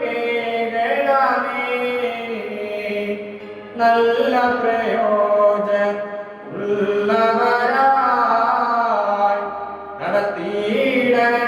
കേകണമേ നല്ല പ്രയോജനം ഉള്ളവരായി നടത്തിയിടണമേ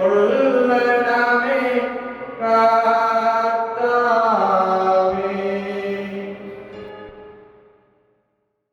കൊള്ളണമേ. കാ